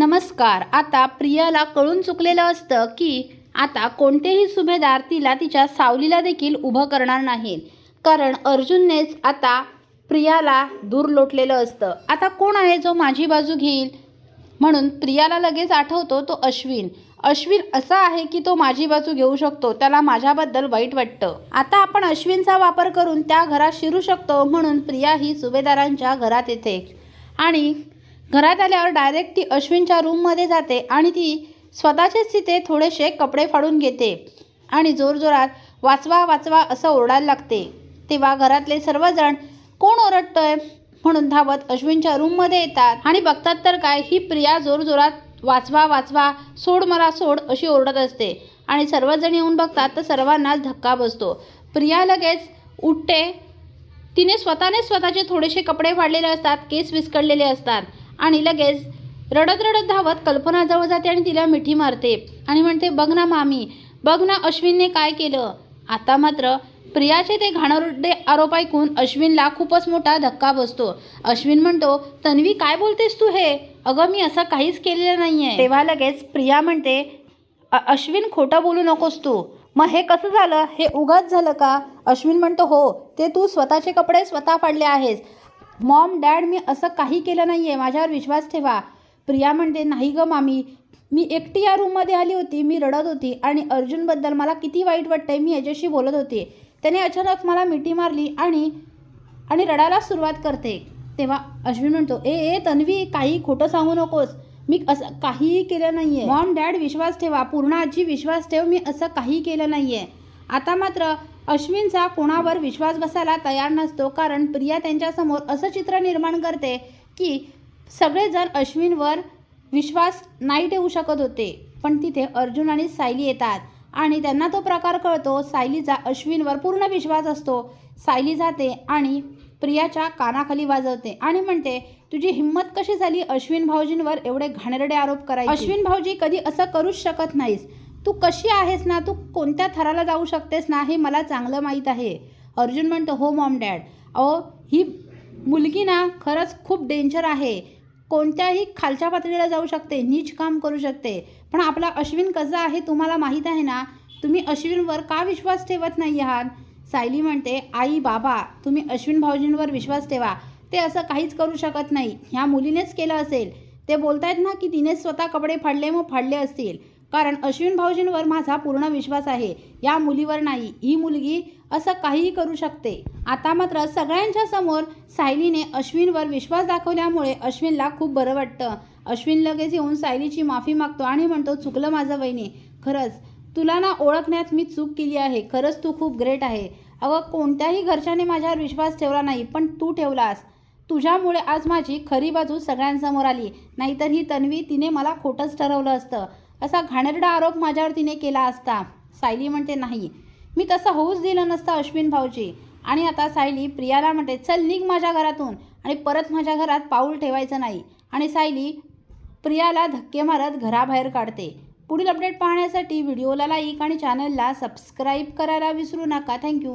नमस्कार. आता प्रियाला कळून चुकलेलं असतं की आता कोणतेही सुभेदार तिला तिच्या सावलीला देखील उभं करणार नाहीत. कारण अर्जुननेच आता प्रियाला दूर लोटलेलं असतं. आता कोण आहे जो माझी बाजू घेईल? म्हणून प्रियाला लगेच आठवतो तो अश्विन. अश्विन असा आहे की तो माझी बाजू घेऊ शकतो. त्याला माझ्याबद्दल वाईट वाटतं. आता आपण अश्विनचा वापर करून त्या घरात शिरू शकतो म्हणून प्रिया ही सुभेदारांच्या घरात येते. आणि घरात आल्यावर डायरेक्ट ती अश्विनच्या रूममध्ये जाते आणि ती स्वतःचेच तिथे थोडेसे कपडे फाडून घेते आणि जोरजोरात वाचवा वाचवा असं ओरडायला लागते. तेव्हा घरातले सर्वजण कोण ओरडतोय? म्हणून धावत अश्विनच्या रूममध्ये येतात आणि बघतात तर काय ही प्रिया जोरजोरात वाचवा वाचवा सोड मला सोड अशी ओरडत असते. आणि सर्वजण येऊन बघतात तर सर्वांनाच धक्का बसतो. प्रिया लगेच उठते. तिने स्वतःने स्वतःचे थोडेसे कपडे फाडलेले असतात केस विस्कळलेले असतात. आणि लगेच रडत रडत धावत कल्पनाजवळ जाते आणि तिला मिठी मारते. आणि म्हणते बघ ना मामी बघ ना अश्विनने काय केलं. आता मात्र प्रियाचे ते घाणरडे आरोप ऐकून अश्विनला खूपच मोठा धक्का बसतो. अश्विन म्हणतो तन्वी काय बोलतेस तू हे? अगं मी असं काहीच केलेलं नाही आहे तेव्हा लगेच प्रिया म्हणते अश्विन खोटं बोलू नकोस तू. मग हे कसं झालं? हे उगाच झालं का? अश्विन म्हणतो हो ते तू स्वतःचे कपडे स्वतः फाडले आहेस. मॉम डॅड मी असं काही केलं नाही आहे माझ्यावर विश्वास ठेवा. प्रिया म्हणते नाही गं मामी. मी एकटी या रूममध्ये आली होती. मी रडत होती आणि अर्जुनबद्दल मला किती वाईट वाटतंय मी याच्याशी बोलत होते. त्याने अचानक मला मिठी मारली आणि आणि रडायला सुरुवात करते. तेव्हा अश्विन म्हणतो ए ए तन्वी काही खोटं सांगू नकोस. मी असं काहीही केलं नाही आहे मॉम डॅड विश्वास ठेवा. पूर्ण आजी विश्वास ठेव. मी असं काही केलं नाही आहे आता मात्र अश्विनचा कोणावर विश्वास बसायला तयार नसतो कारण प्रिया त्यांच्यासमोर असं चित्र निर्माण करते की सगळेजण अश्विनवर विश्वास नाही ठेवू शकत होते. पण तिथे अर्जुन आणि सायली येतात आणि त्यांना तो प्रकार कळतो. सायलीचा अश्विनवर पूर्ण विश्वास असतो. सायली जाते आणि प्रियाच्या कानाखाली वाजवते आणि म्हणते तुझी हिंमत कशी झाली अश्विन भाऊजींवर एवढे घाणेरडे आरोप करायचे? अश्विन भाऊजी कधी असं करूच शकत नाहीस तू कशी आहेस ना? तू कोणत्या थराला जाऊ शकतेस ना? हे मला चांगलं माहीत आहे. अर्जुन म्हणतो हो मॉम डॅड. अहो ही मुलगी ना खरंच खूप डेंजर आहे. कोणत्याही खालच्या पातळीला जाऊ शकते नीच काम करू शकते. पण आपला अश्विन कसा आहे तुम्हाला माहीत आहे ना? तुम्ही अश्विनवर का विश्वास ठेवत नाही आहात? सायली म्हणते आई बाबा तुम्ही अश्विन भाऊजींवर विश्वास ठेवा. ते असं काहीच करू शकत नाही. ह्या मुलीनेच केलं असेल. ते बोलतायत ना की तिने स्वतः कपडे फाडले मग फाडले असतील. कारण अश्विन भाऊजींवर माझा पूर्ण विश्वास आहे. या मुलीवर नाही ही मुलगी असं काहीही करू शकते. आता मात्र सगळ्यांच्या समोर सायलीने अश्विनवर विश्वास दाखवल्यामुळे अश्विनला खूप बरं वाटतं. अश्विन लगेच येऊन सायलीची माफी मागतो आणि म्हणतो चुकलं माझं वहिनी. खरंच तुला ना ओळखण्यात मी चूक केली आहे. खरंच तू खूप ग्रेट आहे. अगं कोणत्याही घरच्याने माझ्यावर विश्वास ठेवला नाही पण तू ठेवलास. तुझ्यामुळे आज माझी खरी बाजू सगळ्यांसमोर आली. नाहीतर ही तन्वी तिने मला खोटंच ठरवलं असतं. असा घाणेरडा आरोप माझ्यावर तिने केला असता. सायली म्हणते नाही. मी तसं होऊच दिलं नसतं अश्विन भाऊजी. आणि आता सायली प्रियाला म्हणते चल निघ माझ्या घरातून. आणि परत माझ्या घरात पाऊल ठेवायचं नाही. आणि सायली प्रियाला धक्के मारत घराबाहेर काढते. पुढील अपडेट पाहण्यासाठी व्हिडिओला लाईक आणि चॅनलला सबस्क्राईब करायला विसरू नका. थँक्यू.